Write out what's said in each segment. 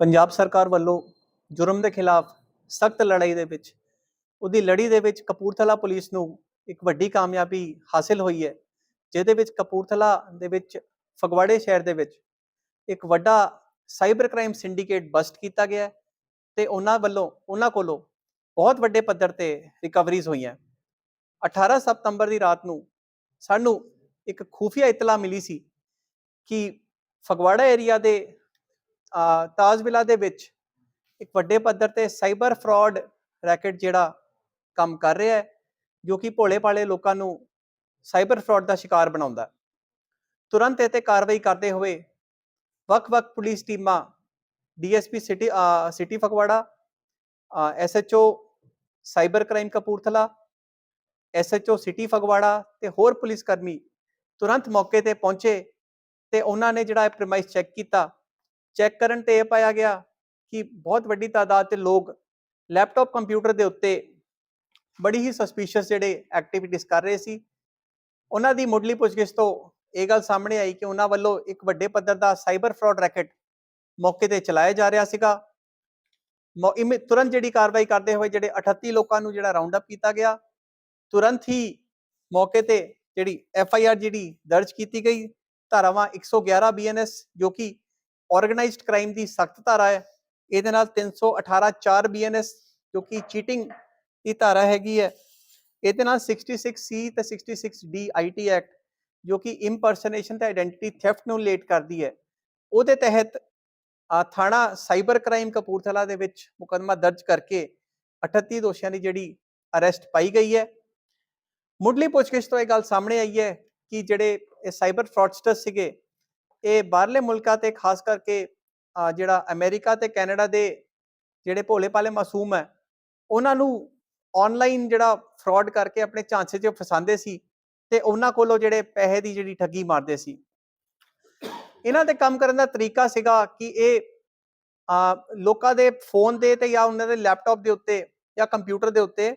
ਪੰਜਾਬ ਸਰਕਾਰ ਵੱਲੋਂ ਜੁਰਮ ਦੇ ਖਿਲਾਫ ਸਖਤ ਲੜਾਈ ਦੇ ਵਿੱਚ, ਉਹਦੀ ਲੜੀ ਦੇ ਵਿੱਚ ਕਪੂਰਥਲਾ ਪੁਲਿਸ ਨੂੰ ਇੱਕ ਵੱਡੀ ਕਾਮਯਾਬੀ ਹਾਸਲ ਹੋਈ ਹੈ, ਜਿਹਦੇ ਵਿੱਚ ਕਪੂਰਥਲਾ ਦੇ ਵਿੱਚ ਫਗਵਾੜੇ ਸ਼ਹਿਰ ਦੇ ਵਿੱਚ ਇੱਕ ਵੱਡਾ ਸਾਈਬਰ ਕ੍ਰਾਈਮ ਸਿੰਡੀਕੇਟ ਬਸਟ ਕੀਤਾ ਗਿਆ ਹੈ ਤੇ ਉਹਨਾਂ ਵੱਲੋਂ, ਉਹਨਾਂ ਕੋਲੋਂ ਬਹੁਤ ਵੱਡੇ ਪੱਧਰ ਤੇ ਰਿਕਵਰੀਜ਼ ਹੋਈਆਂ। 18 ਸਤੰਬਰ ਦੀ ਰਾਤ ਨੂੰ ਸਾਨੂੰ ਇੱਕ ਖੂਫੀਆ ਇਤਲਾ ਮਿਲੀ ਸੀ ਕਿ ਫਗਵਾੜਾ ਏਰੀਆ ਦੇ ਤਾਜਵਿਲਾ ਦੇ ਵਿੱਚ ਇੱਕ ਵੱਡੇ ਪੱਧਰ ਤੇ ਸਾਈਬਰ ਫਰਾਡ ਰੈਕਟ ਜਿਹੜਾ ਕੰਮ ਕਰ ਰਿਹਾ ਹੈ ਜੋ ਕਿ ਭੋਲੇ ਭਾਲੇ ਲੋਕਾਂ ਨੂੰ ਸਾਈਬਰ ਫਰਾਡ ਦਾ ਸ਼ਿਕਾਰ ਬਣਾਉਂਦਾ ਤੁਰੰਤ ਇਹ ਤੇ ਕਾਰਵਾਈ ਕਰਦੇ ਹੋਏ ਵੱਖ-ਵੱਖ ਪੁਲਿਸ ਟੀਮਾਂ ਡੀਐਸਪੀ ਸਿਟੀ ਅ, city Phagwara SHO cyber crime Kapurthala SHO city Phagwara ਤੇ ਹੋਰ ਪੁਲਿਸ ਕਰਮੀ ਤੁਰੰਤ ਮੌਕੇ ਤੇ ਪਹੁੰਚੇ ਤੇ ਉਹਨਾਂ ਨੇ ਜਿਹੜਾ ਪ੍ਰਮਾਈਸ ਚੈੱਕ ਕੀਤਾ ਚੈੱਕ ਕਰਨ ਤੇ ਇਹ ਪਾਇਆ ਗਿਆ ਕਿ ਬਹੁਤ ਵੱਡੀ ਤਾਦਾਦ ਤੇ ਲੋਕ ਲੈਪਟਾਪ ਕੰਪਿਊਟਰ ਦੇ ਉੱਤੇ ਬੜੀ ਹੀ ਸਸਪੀਸ਼ੀਅਸ ਜਿਹੜੇ ਐਕਟੀਵਿਟੀਜ਼ ਕਰ ਰਹੇ ਸੀ। ਉਹਨਾਂ ਦੀ ਮੁੱਢਲੀ ਪੁੱਛਗਿੱਛ ਤੋਂ ਇਹ ਗੱਲ ਸਾਹਮਣੇ ਆਈ ਕਿ ਉਹਨਾਂ ਵੱਲੋਂ ਇੱਕ ਵੱਡੇ ਪੱਧਰ ਦਾ ਸਾਈਬਰ ਫਰਾਡ ਰੈਕਟ ਮੌਕੇ ਤੇ ਚਲਾਇਆ ਜਾ ਰਿਹਾ ਸੀਗਾ। ਮੌ- ਇਮੀ- ਤੁਰੰਤ ਜਿਹੜੀ ਕਾਰਵਾਈ ਕਰਦੇ ਹੋਏ ਜਿਹੜੇ 38 ਲੋਕਾਂ ਨੂੰ ਜਿਹੜਾ ਰਾਉਂਡ ਅਪ ਕੀਤਾ ਗਿਆ, ਤੁਰੰਤ ਹੀ ਮੌਕੇ ਤੇ ਜਿਹੜੀ ਐਫ ਆਈ ਆਰ ਜਿਹੜੀ ਦਰਜ ਕੀਤੀ ਗਈ। ਧਾਰਾਵਾਂ 111 ਬੀਐਨਐਸ ਜੋ ਕਿ ਆਰਗੇਨਾਈਜ਼ਡ ਕ੍ਰਾਈਮ ਦੀ ਸਖਤ ਧਾਰਾ ਹੈ। ਇਹਦੇ ਨਾਲ 318 4 ਬੀਐਨਐਸ ਜੋ ਕਿ ਚੀਟਿੰਗ ਦੀ ਧਾਰਾ ਹੈਗੀ ਹੈ, ਇਹਦੇ ਨਾਲ 66 ਸੀ ਤੇ 66 ਡੀ ਆਈਟੀ ਐਕਟ, ਜੋ ਕਿ ਇੰਪਰਸਨੇਸ਼ਨ ਤੇ ਆਇਡੈਂਟੀਟੀ ਥੈਫਟ ਨੂੰ ਲੇਟ ਕਰਦੀ ਹੈ। ਉਹਦੇ ਤਹਿਤ ਥਾਣਾ ਸਾਈਬਰ ਕ੍ਰਾਈਮ ਕਪੂਰਥਲਾ ਦੇ ਵਿੱਚ ਮੁਕੱਦਮਾ ਦਰਜ ਕਰਕੇ 38 ਦੋਸ਼ੀਆਂ ਦੀ ਜਿਹੜੀ ਅਰੈਸਟ ਪਾਈ ਗਈ ਹੈ। ਮੁੱਢਲੀ ਪੁੱਛਗਿੱਛ ਤੋਂ ਇਹ ਗੱਲ ਸਾਹਮਣੇ ਆਈ ਹੈ ਕਿ ਜਿਹੜੇ ਇਹ ਸਾਈਬਰ ਫਰਾਡਸਟਰ ਸੀਗੇ ਇਹ ਬਾਹਰਲੇ ਮੁਲਕਾਂ ਤੇ ਖਾਸ ਕਰਕੇ ਜਿਹੜਾ ਅਮਰੀਕਾ ਤੇ ਕੈਨੇਡਾ ਦੇ ਜਿਹੜੇ ਭੋਲੇ ਭਾਲੇ ਮਾਸੂਮ ਹੈ, ਉਹਨਾਂ ਨੂੰ ਆਨਲਾਈਨ ਜਿਹੜਾ ਫਰਾਡ ਕਰਕੇ ਆਪਣੇ ਝਾਂਸੇ 'ਚ ਫਸਾਉਂਦੇ ਸੀ ਤੇ ਉਹਨਾਂ ਕੋਲੋਂ ਜਿਹੜੇ ਪੈਸੇ ਦੀ ਜਿਹੜੀ ਠੱਗੀ ਮਾਰਦੇ ਸੀ। ਇਹਨਾਂ 'ਤੇ ਕੰਮ ਕਰਨ ਦਾ ਤਰੀਕਾ ਸੀਗਾ ਕਿ ਇਹ ਲੋਕਾਂ ਦੇ ਫੋਨ ਦੇ ਤੇ ਜਾਂ ਉਹਨਾਂ ਦੇ ਲੈਪਟਾਪ ਦੇ ਉੱਤੇ ਜਾਂ ਕੰਪਿਊਟਰ ਦੇ ਉੱਤੇ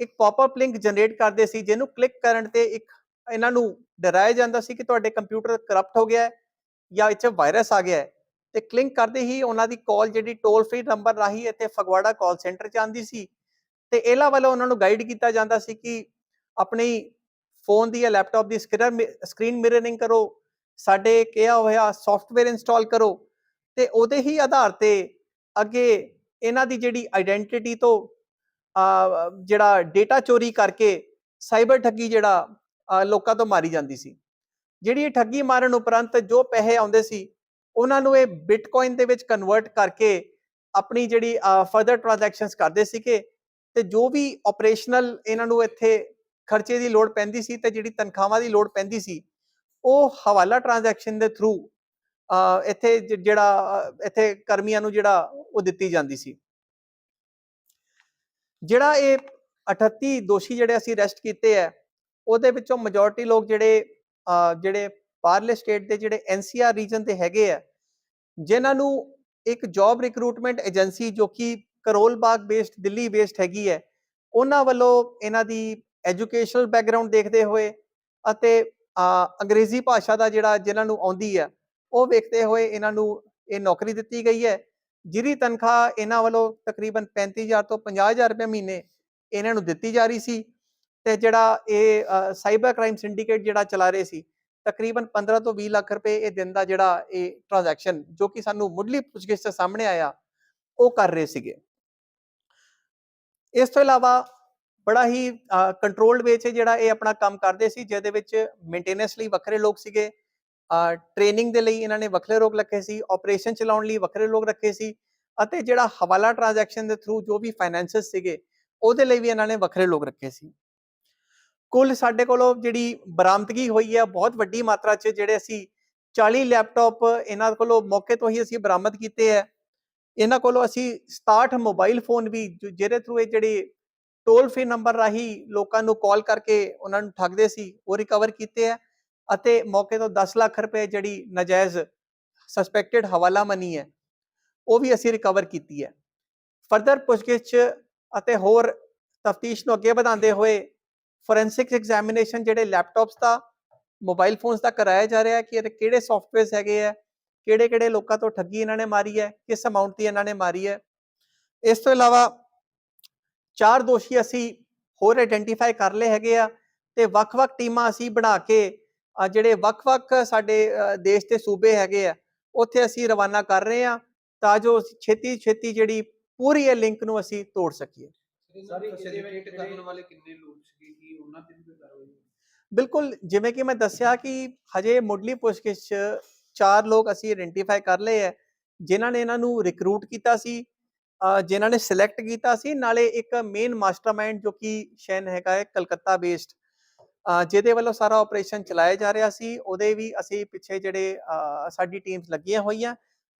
ਇੱਕ ਪੌਪਅਪ ਲਿੰਕ ਜਨਰੇਟ ਕਰਦੇ ਸੀ, ਜਿਹਨੂੰ ਕਲਿੱਕ ਕਰਨ ਤੇ ਇੱਕ ਇਹਨਾਂ ਨੂੰ ਡਰਾਇਆ ਜਾਂਦਾ ਸੀ ਕਿ ਤੁਹਾਡੇ ਕੰਪਿਊਟਰ ਕਰਪਟ ਹੋ ਗਿਆ ਹੈ। ਜਾਂ ਇੱਥੇ ਵਾਇਰਸ ਆ ਗਿਆ ਹੈ, ਤੇ ਕਲਿੱਕ ਕਰਦੇ ਹੀ ਉਹਨਾਂ ਦੀ ਕਾਲ ਜਿਹੜੀ ਟੋਲ ਫ੍ਰੀ ਨੰਬਰ ਰਾਹੀਂ ਇੱਥੇ ਫਗਵਾੜਾ ਕਾਲ ਸੈਂਟਰ 'ਚ ਆਉਂਦੀ ਸੀ, ਤੇ ਇਹਨਾਂ ਵੱਲੋਂ ਉਹਨਾਂ ਨੂੰ ਗਾਈਡ ਕੀਤਾ ਜਾਂਦਾ ਸੀ ਕਿ ਆਪਣੀ ਫੋਨ ਦੀ ਜਾਂ ਲੈਪਟਾਪ ਦੀ ਸਕਰੀਨ ਮਿਰਰਿੰਗ ਕਰੋ, ਸਾਡੇ ਕਿਹਾ ਹੋਇਆ ਸੌਫਟਵੇਅਰ ਇੰਸਟਾਲ ਕਰੋ, ਤੇ ਉਹਦੇ ਹੀ ਆਧਾਰ ਤੇ ਅੱਗੇ ਇਹਨਾਂ ਦੀ ਜਿਹੜੀ ਆਇਡੈਂਟੀਟੀ ਤੋਂ ਜਿਹੜਾ ਡੇਟਾ ਚੋਰੀ ਕਰਕੇ ਸਾਈਬਰ ਠੱਗੀ ਜਿਹੜਾ ਲੋਕਾਂ ਤੋਂ ਮਾਰੀ ਜਾਂਦੀ ਸੀ। ਜਿਹੜੀ ਇਹ ਠੱਗੀ ਮਾਰਨ ਉਪਰੰਤ ਜੋ ਪੈਸੇ ਆਉਂਦੇ ਸੀ, ਉਹਨਾਂ ਨੂੰ ਇਹ ਬਿਟਕੋਇਨ ਦੇ ਵਿੱਚ ਕਨਵਰਟ ਕਰਕੇ ਆਪਣੀ ਜਿਹੜੀ ਫਰਦਰ ਟ੍ਰਾਂਜੈਕਸ਼ਨਸ ਕਰਦੇ ਸੀਗੇ ਤੇ ਜੋ ਵੀ ਆਪਰੇਸ਼ਨਲ ਇਹਨਾਂ ਨੂੰ ਇੱਥੇ ਖਰਚੇ ਦੀ ਲੋੜ ਪੈਂਦੀ ਸੀ ਤੇ ਜਿਹੜੀ ਤਨਖਾਹਾਂ ਦੀ ਲੋੜ ਪੈਂਦੀ ਸੀ, ਉਹ ਹਵਾਲਾ ਟ੍ਰਾਂਜੈਕਸ਼ਨ ਦੇ ਥਰੂ ਇੱਥੇ ਜਿਹੜਾ ਇੱਥੇ ਕਰਮੀਆਂ ਨੂੰ ਜਿਹੜਾ ਉਹ ਦਿੱਤੀ ਜਾਂਦੀ ਸੀ। ਜਿਹੜਾ ਇਹ 38 ਦੋਸ਼ੀ ਜਿਹੜੇ ਅਸੀਂ ਅਰੈਸਟ ਕੀਤੇ ਆ ਉਹਦੇ ਵਿੱਚੋਂ ਮੈਜੋਰਿਟੀ ਲੋਕ ਜਿਹੜੇ ਜਿਹੜੇ ਬਾਹਰਲੇ ਸਟੇਟ ਦੇ ਜਿਹੜੇ ਐਨਸੀਆਰ ਰੀਜਨ ਦੇ ਹੈਗੇ ਆ ਜਿਨ੍ਹਾਂ ਨੂੰ ਇੱਕ ਜੌਬ ਰਿਕਰੂਟਮੈਂਟ ਏਜੰਸੀ ਜੋ ਕਿ ਕਰੋਲ ਬਾਗ ਬੇਸਡ ਦਿੱਲੀ ਬੇਸਡ ਹੈਗੀ ਹੈ, ਉਹਨਾਂ ਵੱਲੋਂ ਇਹਨਾਂ ਦੀ ਐਜੂਕੇਸ਼ਨਲ ਬੈਕਗ੍ਰਾਉਂਡ ਦੇਖਦੇ ਹੋਏ ਅਤੇ ਅੰਗਰੇਜ਼ੀ ਭਾਸ਼ਾ ਦਾ ਜਿਹੜਾ ਜਿਨ੍ਹਾਂ ਨੂੰ ਆਉਂਦੀ ਹੈ ਉਹ ਵੇਖਦੇ ਹੋਏ ਇਹਨਾਂ ਨੂੰ ਇਹ ਨੌਕਰੀ ਦਿੱਤੀ ਗਈ ਹੈ, ਜਿਹਦੀ ਤਨਖਾਹ ਇਹਨਾਂ ਵੱਲੋਂ ਤਕਰੀਬਨ 35000 ਤੋਂ 50000 ਰੁਪਏ ਮਹੀਨੇ ਇਹਨਾਂ ਨੂੰ ਦਿੱਤੀ ਜਾ ਰਹੀ ਸੀ ਤੇ ਜਿਹੜਾ ਇਹ ਸਾਈਬਰ ਕ੍ਰਾਈਮ ਸਿੰਡੀਕੇਟ ਜਿਹੜਾ ਚਲਾ ਰਹੇ ਸੀ, ਤਕਰੀਬਨ 15 ਤੋਂ 20 ਲੱਖ ਰੁਪਏ ਇਹ ਦਿਨ ਦਾ ਜਿਹੜਾ ਇਹ ਟ੍ਰਾਂਜੈਕਸ਼ਨ ਜੋ ਕਿ ਸਾਨੂੰ ਮੁੱਢਲੀ ਪੁੱਛਗਿੱਛ ਤੋਂ ਸਾਹਮਣੇ ਆਇਆ, ਉਹ ਕਰ ਰਹੇ ਸੀਗੇ। ਇਸ ਤੋਂ ਇਲਾਵਾ ਬੜਾ ਹੀ ਕੰਟਰੋਲਡ ਵੇ 'ਚ ਜਿਹੜਾ ਇਹ ਆਪਣਾ ਕੰਮ ਕਰਦੇ ਸੀ, ਜਿਹਦੇ ਵਿੱਚ ਮੇਨਟੇਨੈਂਸ ਲਈ ਵੱਖਰੇ ਲੋਕ ਸੀਗੇ ਟ੍ਰੇਨਿੰਗ ਦੇ ਲਈ ਇਹਨਾਂ ਨੇ ਵੱਖਰੇ ਲੋਕ ਰੱਖੇ ਸੀ ਆਪਰੇਸ਼ਨ ਚਲਾਉਣ ਲਈ ਵੱਖਰੇ ਲੋਕ ਰੱਖੇ ਸੀ ਅਤੇ ਜਿਹੜਾ ਹਵਾਲਾ ਟ੍ਰਾਂਜੈਕਸ਼ਨ ਦੇ ਥਰੂ ਜੋ ਵੀ ਫਾਈਨੈਂਸਸ ਸੀਗੇ, ਉਹਦੇ ਲਈ ਵੀ ਇਹਨਾਂ ਨੇ ਵੱਖਰੇ ਲੋਕ ਰੱਖੇ ਸੀ। ਕੁੱਲ ਸਾਡੇ ਕੋਲੋਂ ਜਿਹੜੀ ਬਰਾਮਦਗੀ ਹੋਈ ਹੈ ਬਹੁਤ ਵੱਡੀ ਮਾਤਰਾ 'ਚ ਜਿਹੜੇ ਅਸੀਂ 40 ਲੈਪਟਾਪ ਇਹਨਾਂ ਕੋਲੋਂ ਮੌਕੇ ਤੋਂ ਹੀ ਅਸੀਂ ਬਰਾਮਦ ਕੀਤੇ ਹੈ ਇਹਨਾਂ ਕੋਲੋਂ ਅਸੀਂ 67 ਮੋਬਾਈਲ ਫੋਨ ਵੀ, ਜੋ- ਜਿਹਦੇ ਥਰੂ ਇਹ ਜਿਹੜੇ ਟੋਲ ਫ੍ਰੀ ਨੰਬਰ ਰਾਹੀਂ ਲੋਕਾਂ ਨੂੰ ਕਾਲ ਕਰਕੇ ਉਹਨਾਂ ਨੂੰ ਠੱਗਦੇ ਸੀ, ਉਹ ਰਿਕਵਰ ਕੀਤੇ ਹੈ ਅਤੇ ਮੌਕੇ ਤੋਂ 10 ਲੱਖ ਰੁਪਏ ਜਿਹੜੀ ਨਜਾਇਜ਼ ਸਸਪੈਕਟਡ ਹਵਾਲਾ ਮਨੀ ਹੈ, ਉਹ ਵੀ ਅਸੀਂ ਰਿਕਵਰ ਕੀਤੀ ਹੈ। ਫਰਦਰ ਪੁੱਛਗਿੱਛ ਅਤੇ ਹੋਰ ਤਫਤੀਸ਼ ਨੂੰ ਅੱਗੇ ਵਧਾਉਂਦੇ ਹੋਏ ਫੋਰੈਂਸਿਕ ਐਗਜ਼ਾਮੀਨੇਸ਼ਨ ਜਿਹੜੇ ਲੈਪਟਾਪਸ ਦਾ ਮੋਬਾਈਲ ਫੋਨਸ ਦਾ ਕਰਾਇਆ ਜਾ ਰਿਹਾ ਹੈ ਕਿ ਇਹਦੇ ਕਿਹੜੇ ਸੌਫਟਵੇਅਰਸ ਹੈਗੇ ਆ ਕਿਹੜੇ-ਕਿਹੜੇ ਲੋਕਾਂ ਤੋਂ ਠੱਗੀ ਇਹਨਾਂ ਨੇ ਮਾਰੀ ਹੈ, ਕਿਸ ਅਮਾਉਂਟ ਦੀ ਇਹਨਾਂ ਨੇ ਮਾਰੀ ਹੈ। ਇਸ ਤੋਂ ਇਲਾਵਾ ਚਾਰ ਦੋਸ਼ੀ ਅਸੀਂ ਹੋਰ ਆਇਡੈਂਟੀਫਾਈ ਕਰ ਲਏ ਹੈਗੇ ਆ ਤੇ ਵੱਖ-ਵੱਖ ਟੀਮਾਂ ਅਸੀਂ ਬਣਾ ਕੇ ਜਿਹੜੇ ਵੱਖ-ਵੱਖ ਸਾਡੇ ਦੇਸ਼ ਦੇ ਸੂਬੇ ਹੈਗੇ ਆ, ਉੱਥੇ ਅਸੀਂ ਰਵਾਨਾ ਕਰ ਰਹੇ ਆ ਤਾਂ ਜੋ ਛੇਤੀ ਛੇਤੀ ਜਿਹੜੀ ਪੂਰੀ ਇਹ ਲਿੰਕ ਨੂੰ ਅਸੀਂ ਤੋੜ ਸਕੀਏ। ਸਾਰੇ ਫੈਸਿਲਿਟੇਟ ਕਰਨ ਵਾਲੇ ਕਿੰਨੇ ਲੋਕ ਸੀਗੇ ਕਿ ਉਹਨਾਂ ਤੇ ਵੀ ਕੋਈ ਕਾਰਵਾਈ ਹੋਈ? ਬਿਲਕੁਲ ਜਿਵੇਂ ਕਿ ਮੈਂ ਦੱਸਿਆ ਕਿ ਹਜੇ ਮੁੱਢਲੀ ਪੁੱਛਗਿੱਛ 'ਚ ਚਾਰ ਲੋਕ ਅਸੀਂ ਆਇਡੈਂਟੀਫਾਈ ਕਰ ਲਏ ਹੈ ਜਿਨ੍ਹਾਂ ਨੇ ਇਹਨਾਂ ਨੂੰ ਰਿਕਰੂਟ ਕੀਤਾ ਸੀ ਜਿਨ੍ਹਾਂ ਨੇ ਸਿਲੈਕਟ ਕੀਤਾ ਸੀ ਨਾਲੇ ਇੱਕ ਮੇਨ ਮਾਸਟਰਮਾਈਂਡ ਜੋ ਕਿ ਸ਼ੈਨ ਹੈਗਾ ਹੈ ਕਲਕੱਤਾ ਬੇਸਡ ਜਿਹਦੇ ਵੱਲੋਂ ਸਾਰਾ ਆਪਰੇਸ਼ਨ ਚਲਾਇਆ ਜਾ ਰਿਹਾ ਸੀ ਉਹਦੇ ਵੀ ਅਸੀਂ ਪਿੱਛੇ ਜਿਹੜੇ ਸਾਡੀ ਟੀਮਸ ਲੱਗੀਆਂ ਹੋਈਆਂ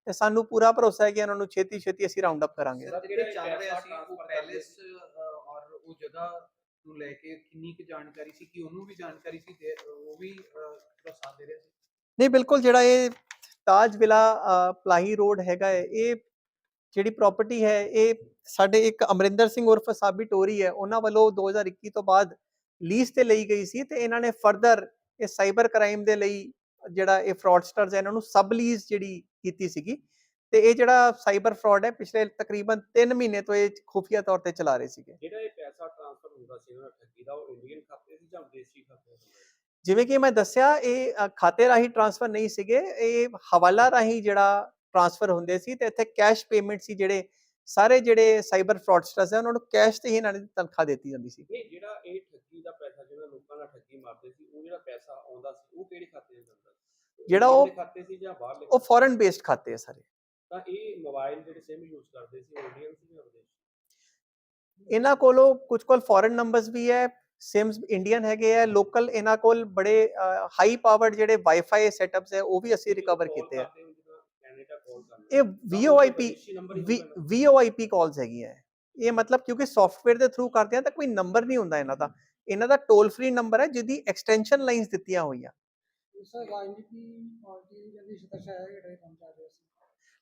ਤੇ ਸਾਨੂੰ ਪੂਰਾ ਭਰੋਸਾ ਹੈ ਕਿ ਇਹਨਾਂ ਨੂੰ ਛੇਤੀ ਛੇਤੀ ਅਸੀਂ ਰਾਉਂਡ ਅਪ ਕਰਾਂਗੇ ਜਿਹੜੇ ਚੱਲ ਰਿਹਾ ਸੀ ਉਹ ਪੈਲੇਸ ਉਹ ਜਗ੍ਹਾ ਨੂੰ ਲੈ ਕੇ ਕਿੰਨੀ ਕੁ ਜਾਣਕਾਰੀ ਸੀ ਕਿ ਉਹਨੂੰ ਵੀ ਜਾਣਕਾਰੀ ਸੀ ਤੇ ਉਹ ਵੀ ਭਰੋਸਾ ਦੇ ਰਿਹਾ ਸੀ? ਨਹੀਂ, ਬਿਲਕੁਲ ਜਿਹੜਾ ਇਹ ਤਾਜ ਵਿਲਾ ਪਲਾਹੀ ਰੋਡ ਹੈਗਾ ਹੈ, ਇਹ ਜਿਹੜੀ ਪ੍ਰਾਪਰਟੀ ਹੈ, ਇਹ ਸਾਡੇ ਇੱਕ ਅਮਰਿੰਦਰ ਸਿੰਘ ਉਰਫ ਸਾਬੀ ਟੋਰੀ ਹੈ, ਉਹਨਾਂ ਵੱਲੋਂ 2021 ਤੋਂ ਬਾਅਦ ਲੀਜ਼ ਤੇ ਲਈ ਗਈ ਸੀ ਤੇ ਇਹਨਾਂ ਨੇ ਫਰਦਰ ਇਹ ਸਾਈਬਰ ਕ੍ਰਾਈਮ ਦੇ ਲਈ ਜਿਹੜਾ ਇਹ ਫਰਾਡਸਟਰਸ ਹੈ, ਇਹਨਾਂ ਨੂੰ ਸਬ ਲੀਜ਼ ਜਿਹੜੀ ਕੀਤੀ ਸੀਗੀ। ਤੇ ਇਹ ਜਿਹੜਾ ਸਾਈਬਰ ਫਰਾਡ ਹੈ ਪਿਛਲੇ ਤਕਰੀਬਨ 3 ਮਹੀਨੇ ਤੋਂ ਇਹ ਖੁਫੀਆ ਤੌਰ ਤੇ ਚਲਾ ਰਹੇ ਸੀਗੇ। ਜਿਹੜਾ ਇਹ ਪੈਸਾ ਟ੍ਰਾਂਸਫਰ ਹੁੰਦਾ ਸੀ ਉਹਨਾਂ ਠੱਗੀ ਦਾ ਉਹ ਇੰਡੀਅਨ ਖਾਤੇ ਸੀ ਜਾਂ ਵਿਦੇਸ਼ੀ ਖਾਤੇ ਸੀ? ਜਿਵੇਂ ਕਿ ਮੈਂ ਦੱਸਿਆ ਇਹ ਖਾਤੇ ਰਾਹੀਂ ਟ੍ਰਾਂਸਫਰ ਨਹੀਂ ਸੀਗੇ। ਇਹ ਹਵਾਲਾ ਰਾਹੀਂ ਜਿਹੜਾ ਟ੍ਰਾਂਸਫਰ ਹੁੰਦੇ ਸੀ ਤੇ ਇੱਥੇ ਕੈਸ਼ ਪੇਮੈਂਟ ਸੀ ਜਿਹੜੇ ਸਾਰੇ ਜਿਹੜੇ ਸਾਈਬਰ ਫਰਾਡਸਟਰਸ ਹੈ ਉਹਨਾਂ ਨੂੰ ਕੈਸ਼ ਤੇ ਹੀ ਇਹਨਾਂ ਦੀ ਤਨਖਾਹ ਦਿੱਤੀ ਜਾਂਦੀ ਸੀ। ਇਹ ਜਿਹੜਾ ਇਹ ਠੱਗੀ ਦਾ ਪੈਸਾ ਜਿਹੜਾ ਲੋਕਾਂ ਨਾਲ ਠੱਗੀ ਮਾਰਦੇ ਸੀ ਉਹ ਜਿਹੜਾ ਪੈਸਾ ਆਉਂਦਾ ਸੀ ਉਹ ਕਿਹੜੇ ਖਾਤੇ 'ਚ ਜਾਂਦਾ ਸੀ? ਜਿਹੜਾ ਉਹ- ਦੇ ਖਾਤੇ ਸੀ ਜਾਂ ਬਾਹਰਲੇ ਉਹ ਫੋਰਨ ਬੇਸਡ ਖਾਤੇ ਆ ਸਾਰੇ। ਤਾਂ ਇਹ ਮੋਬਾਈਲ ਜਿਹੜੇ ਸਿਮ ਯੂਜ਼ ਕਰਦੇ ਸੀ ਉਹ ਇੰਡੀਅਨ ਸੀ ਜਾਂ ਵਿਦੇਸ਼ੀ? ਇਹਨਾਂ ਕੋਲੋਂ ਕੁਝ ਕੋਲ ਫੋਰਨ ਨੰਬਰਸ ਵੀ ਹੈ ਸਿਮਸ ਇੰਡੀਅਨ ਹੈਗੇ ਆ ਲੋਕਲ ਇਹਨਾਂ ਕੋਲ ਬੜੇ ਹਾਈ ਪਾਵਰਡ ਜਿਹੜੇ ਵਾਈਫਾਈ ਸੈਟਅਪਸ ਹੈ ਉਹ ਵੀ ਅਸੀਂ ਰਿਕਵਰ Call ਕੀਤੇ ਆ। ਕਰਦੇ ਹੋ ਜਿੱਦਾਂ ਕੈਨੇਡਾ ਕਾਲ ਕਰਨਾ ਇਹ ਤਾਂ ਉਹ VoIP ਵਿਦੇਸ਼ੀ number ਹੀ ਹੋਣਾ। VoIP ਕਾਲਸ ਹੈਗੀਆਂ ਹੈ। ਇਹ ਮਤਲਬ ਕਿਉਂਕਿ ਸੌਫਟਵੇਅਰ ਦੇ ਥਰੂ ਕਰਦੇ ਆ ਤਾਂ ਕੋਈ ਨੰਬਰ ਨਹੀਂ ਹੁੰਦਾ ਇਹਨਾਂ ਦਾ। ਇਹਨਾਂ ਦਾ ਟੋਲ ਫ੍ਰੀ ਨੰਬਰ ਹੈ ਜਿਹਦੀ ਐਕਸਟੈਂਸ਼ਨ ਲਾਈਨਸ ਦਿੱਤੀਆਂ ਹੋਈਆਂ। ਸਰ ਰਾਜਨੀਤੀ ਪਾਰਟੀ ਜਿਹੜੀ ਸਦੱਸ ਹੈ ਜਿਹੜੇ ਕੰਮ ਚੱਲ ਰਿਹਾ ਸੀ?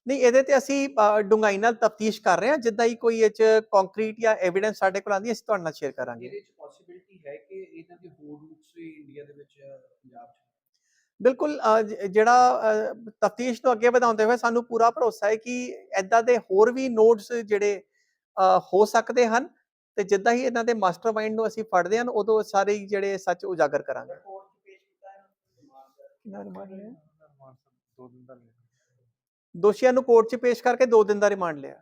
ਨਹੀਂ ਇਹਦੇ ਤੇ ਅਸੀਂ ਅ, ਡੂੰਘਾਈ ਨਾਲ ਤਫਤੀਸ਼ ਕਰ ਰਹੇ ਹਾਂ ਜਿੱਦਾਂ ਹੀ ਕੋਈ ਇਹ ਚ ਕੰਕਰੀਟ ਜਾਂ ਐਵੀਡੈਂਸ ਸਾਡੇ ਕੋਲ ਆਂਦੀ ਅਸੀਂ ਤੁਹਾਡੇ ਨਾਲ ਸ਼ੇਅਰ ਕਰਾਂਗੇ। ਇਹਦੇ ਚ ਪੋਸਿਬਿਲਿਟੀ ਹੈ ਕਿ ਇਹਨਾਂ ਦੇ ਹੋਰ ਰੂਟਸ ਵੀ ਇੰਡੀਆ ਦੇ ਵਿੱਚ ਅ, ਪੰਜਾਬ ਚ? ਬਿਲਕੁਲ ਜਿਹੜਾ ਤਫਤੀਸ਼ ਨੂੰ ਅੱਗੇ ਵਧਾਉਂਦੇ ਹੋਏ ਸਾਨੂੰ ਪੂਰਾ ਭਰੋਸਾ ਹੈ ਕਿ ਐਦਾਂ ਦੇ ਹੋਰ ਵੀ ਨੋਡਸ ਜਿਹੜੇ ਹੋ ਸਕਦੇ ਹਨ ਤੇ ਜਿੱਦਾਂ ਹੀ ਇਹਨਾਂ ਦੇ ਮਾਸਟਰਮਾਈਂਡ ਨੂੰ ਅਸੀਂ ਫੜਦੇ ਹਾਂ ਉਦੋਂ ਸਾਰੇ ਜਿਹੜੇ ਸੱਚ ਉਜਾਗਰ ਕਰਾਂਗੇ। ਕਿੰਨਾ ਰਿਮਾਂਡ ਲਿਆ ਦੋ ਦਿਨ ਦਾ ਲਿਆ ਦੋਸ਼ੀਆਂ ਨੂੰ ਕੋਰਟ 'ਚ ਪੇਸ਼ ਕਰਕੇ 2 ਦਿਨ ਦਾ ਰਿਮਾਂਡ ਲਿਆ।